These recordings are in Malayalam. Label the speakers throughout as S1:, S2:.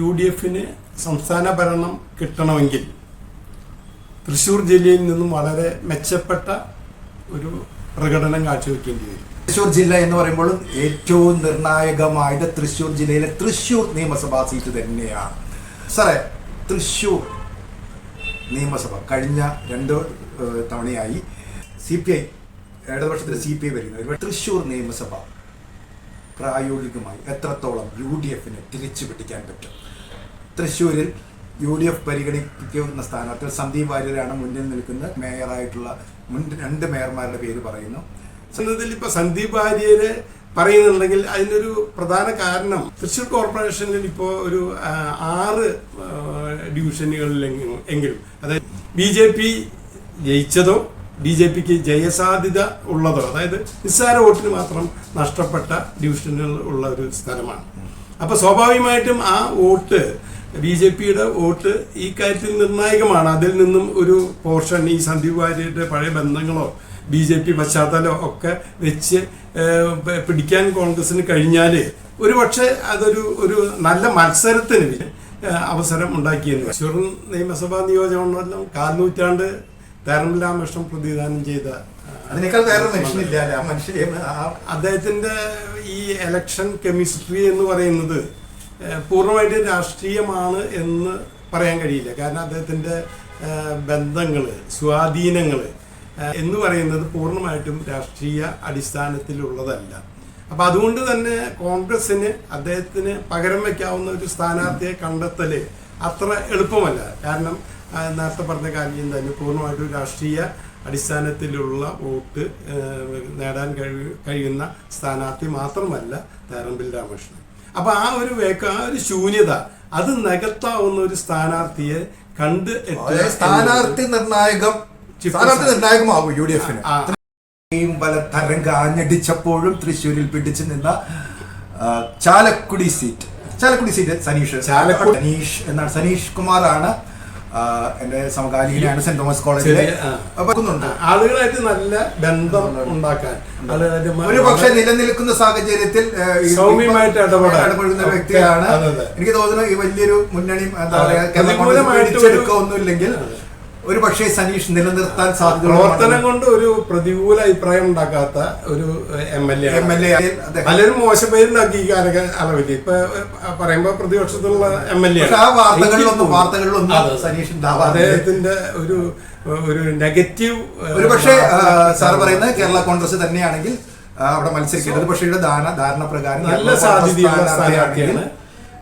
S1: യു ഡി എഫിന് സംസ്ഥാന ഭരണം കിട്ടണമെങ്കിൽ തൃശ്ശൂർ ജില്ലയിൽ നിന്നും വളരെ മെച്ചപ്പെട്ട ഒരു പ്രകടനം കാഴ്ചവെക്കേണ്ടി വരും.
S2: തൃശ്ശൂർ ജില്ല എന്ന് പറയുമ്പോൾ ഏറ്റവും നിർണായകമായത് തൃശ്ശൂർ ജില്ലയിലെ തൃശ്ശൂർ നിയമസഭാ സീറ്റ് തന്നെയാണ്. സാറേ തൃശ്ശൂർ നിയമസഭ കഴിഞ്ഞ രണ്ട് തവണയായി സി പി ഐ ഇടതുപക്ഷത്തിൽ സി പി ഐ വരുന്നത് തൃശ്ശൂർ നിയമസഭ പ്രായോഗികമായി എത്രത്തോളം യു ഡി എഫിനെ തിരിച്ചു പിടിക്കാൻ പറ്റും? തൃശ്ശൂരിൽ യു ഡി എഫ് പരിഗണിക്കുന്ന സ്ഥാനത്തിൽ സന്ദീപ് വാര്യരാണ് മുന്നിൽ നിൽക്കുന്ന മേയറായിട്ടുള്ള മുൻ രണ്ട് മേയർമാരുടെ പേര് പറയുന്നു.
S1: എന്നതിൽ ഇപ്പൊ സന്ദീപ് വാര്യര് പറയുന്നുണ്ടെങ്കിൽ അതിനൊരു പ്രധാന കാരണം തൃശ്ശൂർ കോർപ്പറേഷനിൽ ഇപ്പോൾ ഒരു ആറ് ഡിവിഷനുകളിലെങ്കിലും എങ്കിലും അതായത് ബി ജെ പി ജയിച്ചതോ ബി ജെ പിക്ക് ജയസാധ്യത ഉള്ളതോ അതായത് നിസ്സാര വോട്ടിന് മാത്രം നഷ്ടപ്പെട്ട ഡിവിഷനുകൾ ഉള്ള ഒരു സ്ഥലമാണ്. അപ്പോൾ സ്വാഭാവികമായിട്ടും ആ വോട്ട് ബി ജെ പിയുടെ വോട്ട് ഈ കാര്യത്തിൽ നിർണായകമാണ്. അതിൽ നിന്നും ഒരു പോർഷൻ ഈ സന്ദീപ് വാര്യരുടെ പഴയ ബന്ധങ്ങളോ ബി ജെ പി പശ്ചാത്തലം ഒക്കെ വെച്ച് പിടിക്കാൻ കോൺഗ്രസിന് കഴിഞ്ഞാൽ ഒരു പക്ഷേ അതൊരു ഒരു നല്ല മത്സരത്തിന് അവസരം ഉണ്ടാക്കിയെന്ന് ചെറു നിയമസഭാ നിയോജകമണ്ഡലം കാൽനൂറ്റാണ്ട് തേറം രാമകൃഷ്ണൻ പ്രതിദാനം ചെയ്ത
S2: അതിനേക്കാൾ വേറെ മനുഷ്യനില്ല
S1: അദ്ദേഹത്തിന്റെ ഈ എലക്ഷൻ കെമിസ്ട്രി എന്ന് പറയുന്നത് പൂർണമായിട്ടും രാഷ്ട്രീയമാണ് എന്ന് പറയാൻ കഴിയില്ല. കാരണം അദ്ദേഹത്തിന്റെ ബന്ധങ്ങൾ സ്വാധീനങ്ങൾ എന്ന് പറയുന്നത് പൂർണമായിട്ടും രാഷ്ട്രീയ അടിസ്ഥാനത്തിലുള്ളതല്ല. അപ്പം അതുകൊണ്ട് തന്നെ കോൺഗ്രസ്സിന് അദ്ദേഹത്തിന് പകരം വയ്ക്കാവുന്ന ഒരു സ്ഥാനാർത്ഥിയെ കണ്ടെത്തൽ അത്ര എളുപ്പമല്ല. കാരണം നേരത്തെ പറഞ്ഞ കാര്യം തന്നെ പൂർണമായിട്ടും രാഷ്ട്രീയ അടിസ്ഥാനത്തിലുള്ള വോട്ട് നേടാൻ കഴിയുന്ന സ്ഥാനാർത്ഥി മാത്രമല്ല തേറമ്പിൽ രാമകൃഷ്ണൻ. അപ്പൊ ആ ഒരു വേക്ക ആ ഒരു ശൂന്യത അത് നികത്താവുന്ന ഒരു സ്ഥാനാർത്ഥിയെ കണ്ട്
S2: സ്ഥാനാർത്ഥി നിർണായകം സ്ഥാനാർത്ഥി നിർണായകമാകും യു ഡി എഫിന്. പല തരം കാഞ്ഞടിച്ചപ്പോഴും തൃശ്ശൂരിൽ പിടിച്ചു നിന്ന ചാലക്കുടി സീറ്റ്. ചാലക്കുടി സീറ്റ് സനീഷ്.
S1: ചാലക്കുടി-
S2: സനീഷ് എന്നാണ്. സനീഷ് കുമാറാണ് എന്റെ സമകാലികനാണ് സെന്റ് തോമസ്
S1: ആ. ആളുകളായിട്ട് നല്ല ബന്ധം ഉണ്ടാക്കാൻ
S2: ഒരു പക്ഷെ നിലനിൽക്കുന്ന സാഹചര്യത്തിൽ
S1: സൗമ്യമായിട്ട്
S2: ഇടപെടുന്ന വ്യക്തിയാണ്. എനിക്ക് തോന്നുന്നു ഈ വലിയൊരു മുന്നണി എന്താ. പറയാ കോൺഗ്രസ്
S1: പ്രതികൂലമായിട്ട് ഒരു-
S2: പക്ഷേ സനീഷ് നിലനിർത്താൻ സാധ്യത
S1: പ്രവർത്തനം കൊണ്ട് ഒരു പ്രതികൂല അഭിപ്രായം ഉണ്ടാക്കാത്ത ഒരു M L A
S2: M L A
S1: പലരും മോശം പേരുണ്ടാക്കി ഈ കാലക അളവിൽ ഇപ്പൊ പറയുമ്പോ പ്രതിപക്ഷത്തുള്ള എം എൽ എ
S2: ആ വാർത്തകളിലൊന്നും വാർത്തകളിലൊന്നും സനീഷ്
S1: അദ്ദേഹത്തിന്റെ ഒരു ഒരു നെഗറ്റീവ്
S2: ഒരു പക്ഷേ സാർ പറയുന്നത് കേരള കോൺഗ്രസ് തന്നെയാണെങ്കിൽ അവിടെ മത്സരിക്കുന്നത് പക്ഷേ ഇവിടെ ധാരണ ധാരണ പ്രകാരം
S1: നല്ല
S2: കേരള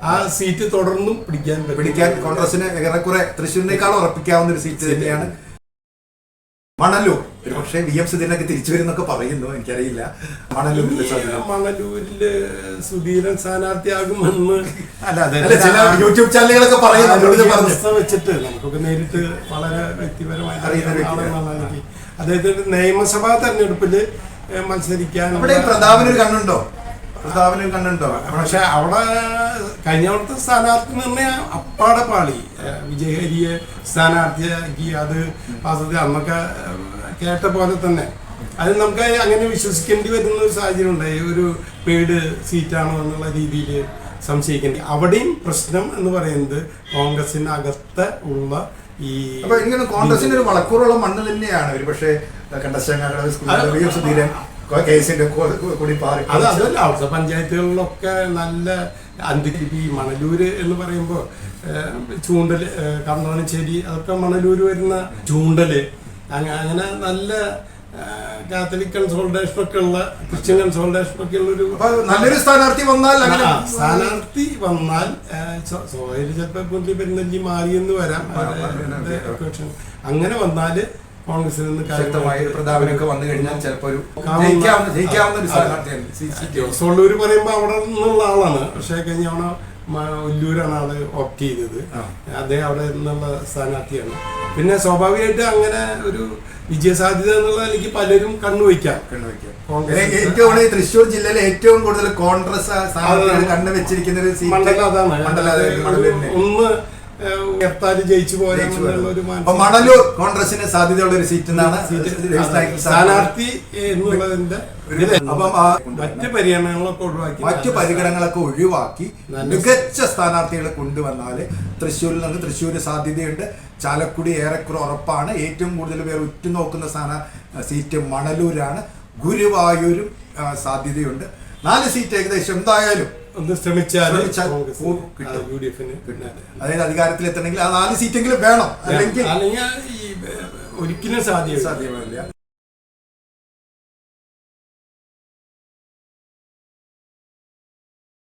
S1: ആ സീറ്റ് തുടർന്നും പിടിക്കാൻ.
S2: പിടിക്കാൻ കോൺഗ്രസിന് ഏറെക്കുറെ തൃശ്ശൂരിനേക്കാൾ ഉറപ്പിക്കാവുന്ന ഒരു സീറ്റ് തന്നെയാണ്. മണലൂർ. പക്ഷേ വി എം സുധീരനൊക്കെ തിരിച്ചു വരുന്നൊക്കെ പറയുന്നു എനിക്കറിയില്ല. മണലൂരിലെ
S1: മണലൂരിൽ സുധീരൻ സ്ഥാനാർത്ഥിയാകുമെന്ന് അല്ല
S2: ചില യൂട്യൂബ് ചാനലുകളൊക്കെ പറയുന്നു
S1: വെച്ചിട്ട് നമുക്കൊക്കെ നേരിട്ട് വളരെ വ്യക്തിപരമായി
S2: അറിയുന്ന
S1: അദ്ദേഹത്തിന്റെ നിയമസഭാ തെരഞ്ഞെടുപ്പിൽ മത്സരിക്കാൻ
S2: ഇവിടെ പ്രതാപനൊരു കണ്ണുണ്ടോ? പ്രതാപനൊരു കണ്ണുണ്ടോ?
S1: പക്ഷെ അവിടെ കഴിഞ്ഞ അവിടുത്തെ സ്ഥാനാർത്ഥി നിർണയം അപ്പാടെ പാളി. വിജയഹരിയെ സ്ഥാനാർത്ഥിയാക്കി അത് പാസത്തി അന്നൊക്കെ കേട്ട പോലെ തന്നെ. അത് നമുക്ക് അങ്ങനെ വിശ്വസിക്കേണ്ടി വരുന്ന ഒരു സാഹചര്യം ഉണ്ടായി ഒരു പെയ്ഡ് സീറ്റാണോ എന്നുള്ള രീതിയിൽ സംശയിക്കേണ്ടി. അവിടെയും പ്രശ്നം എന്ന് പറയുന്നത് കോൺഗ്രസിനകത്ത് ഉള്ള ഈ
S2: അപ്പൊ ഇങ്ങനെ കോൺഗ്രസിന്റെ ഒരു വളക്കൂറുള്ള മണ്ണ് തന്നെയാണ്. ഒരു പക്ഷേ കണ്ടശങ്ങാട് സുധീരൻ കെ എസിന്റെ കൂടി പാറി.
S1: അത് അതല്ല അവിടുത്തെ പഞ്ചായത്തുകളിലൊക്കെ നല്ല അന്തിരി മണലൂര് എന്ന് പറയുമ്പോൾ ചൂണ്ടൽ ഏഹ് കർണവനശ്ശേരി അതൊക്കെ മണലൂര് വരുന്ന ചൂണ്ടൽ. അങ്ങ- അങ്ങനെ നല്ല കാത്തലിക് കൺസോൾട്ടേഷൻ ഒക്കെ ഉള്ള ക്രിസ്ത്യൻ കൺസോൾട്ടേഷൻ ഒക്കെ ഉള്ള ഒരു
S2: നല്ലൊരു സ്ഥാനാർത്ഥി വന്നാൽ
S1: സ്ഥാനാർത്ഥി വന്നാൽ സോയിൽ ചിലപ്പോൾ പുള്ളി പെരുന്നല്ലി മാറിയെന്ന് വരാം. അങ്ങനെ വന്നാൽ കോൺഗ്രസിൽ നിന്ന്
S2: ശക്തമായ ഒരു പ്രതാപനൊക്കെ വന്നു കഴിഞ്ഞാൽ ചിലപ്പോ ഒരു
S1: കാണുന്ന-
S2: ജയിക്കാവുന്ന ജയിക്കാവുന്ന ഒരു. സ്ഥാനാർത്ഥിയാണ് സി- സി-
S1: ജോസോള്ളൂര് പറയുമ്പോ അവിടെ നിന്നുള്ള ആളാണ് പക്ഷെ കഴിഞ്ഞ തവണ മ- ഒല്ലൂരാണ് ആൾ ഓപ്റ്റ് ചെയ്തത്. അദ്ദേഹം അവിടെ നിന്നുള്ള സ്ഥാനാർത്ഥിയാണ് പിന്നെ സ്വാഭാവികമായിട്ട് അങ്ങനെ ഒരു വിജയസാധ്യത എന്നുള്ള എനിക്ക് പലരും കണ്ണുവയ്ക്കാം
S2: കണ്ണുവയ്ക്കാം. ഏറ്റവും തൃശ്ശൂർ ജില്ലയിലെ ഏറ്റവും കൂടുതൽ കോൺഗ്രസ് സ്ഥാനാർത്ഥികൾ
S1: അതാണ്.
S2: കണ്ണു വെച്ചിരിക്കുന്ന ഒരു
S1: മണ്ഡലം അതാണ്. ഒന്ന് ഉയർത്താൽ ജയിച്ചു പോയാലുള്ള ഒരു
S2: മണലൂർ കോൺഗ്രസിന് സാധ്യതയുള്ള ഒരു സീറ്റ് എന്നാണ്.
S1: സ്ഥാനാർത്ഥി എന്നുള്ളതിന്റെ
S2: അപ്പം
S1: മറ്റ് പരിഗണനകളൊക്കെ ഒഴിവാക്കി.
S2: മറ്റു പരിഗണനകളൊക്കെ ഒഴിവാക്കി മികച്ച സ്ഥാനാർത്ഥികളെ കൊണ്ടുവന്നാൽ തൃശ്ശൂരിൽ നിന്ന് തൃശ്ശൂർ സാധ്യതയുണ്ട്. ചാലക്കുടി ഏറെക്കുറെ ഉറപ്പാണ്. ഏറ്റവും കൂടുതൽ പേർ ഉറ്റുനോക്കുന്ന സ്ഥാന സീറ്റ് മണലൂരാണ്. ഗുരുവായൂരും സാധ്യതയുണ്ട്. നാല് സീറ്റ് ഏകദേശം. എന്തായാലും
S1: ഒന്ന് ശ്രമിച്ചാൽ അധികാരത്തിൽ
S2: എത്തണമെങ്കിൽ.
S1: ആ, യു ഡി എഫിന്
S2: കിട്ടും. അതായത് അധികാരത്തിലെത്തണമെങ്കിൽ ആ നാല് സീറ്റെങ്കിലും വേണം. അല്ലെങ്കിൽ
S1: ഒരിക്കലും സാധ്യത
S2: സാധ്യമല്ല.